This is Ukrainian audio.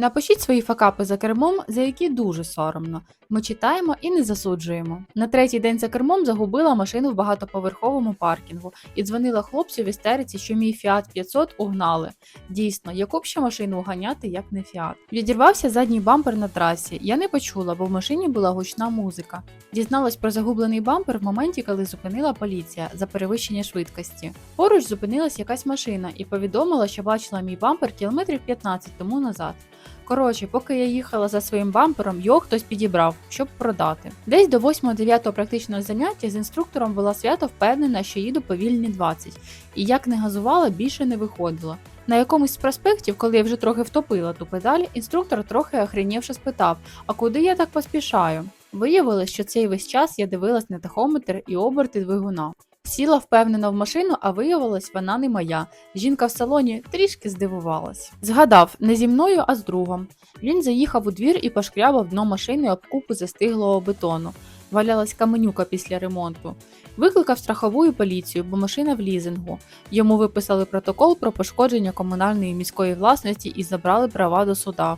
Напишіть свої факапи за кермом, за які дуже соромно. Ми читаємо і не засуджуємо. На третій день за кермом загубила машину в багатоповерховому паркінгу і дзвонила хлопцю в істериці, що мій Fiat 500 угнали. Дійсно, яку б ще машину уганяти, як не Fiat. Відірвався задній бампер на трасі. Я не почула, бо в машині була гучна музика. Дізналась про загублений бампер в моменті, коли зупинила поліція за перевищення швидкості. Поруч зупинилась якась машина і повідомила, що бачила мій бампер кілометрів 15 тому назад. Коротше, поки я їхала за своїм бампером, його хтось підібрав, щоб продати. Десь до 8-9 практичного заняття з інструктором була свято впевнена, що їду повільні 20, і як не газувала, більше не виходила. На якомусь з проспектів, коли я вже трохи втопила ту педаль, інструктор трохи охренівши спитав: А куди я так поспішаю? Виявилось, що цей весь час я дивилась на тахометр і оберти двигуна. Сіла впевнено в машину, а виявилось, вона не моя. Жінка в салоні трішки здивувалась. Згадав, не зі мною, а з другом. Він заїхав у двір і пошкрябав дно машини об купу застиглого бетону. Валялась каменюка після ремонту. Викликав страхову і поліцію, бо машина в лізингу. Йому виписали протокол про пошкодження комунальної міської власності і забрали права до суда.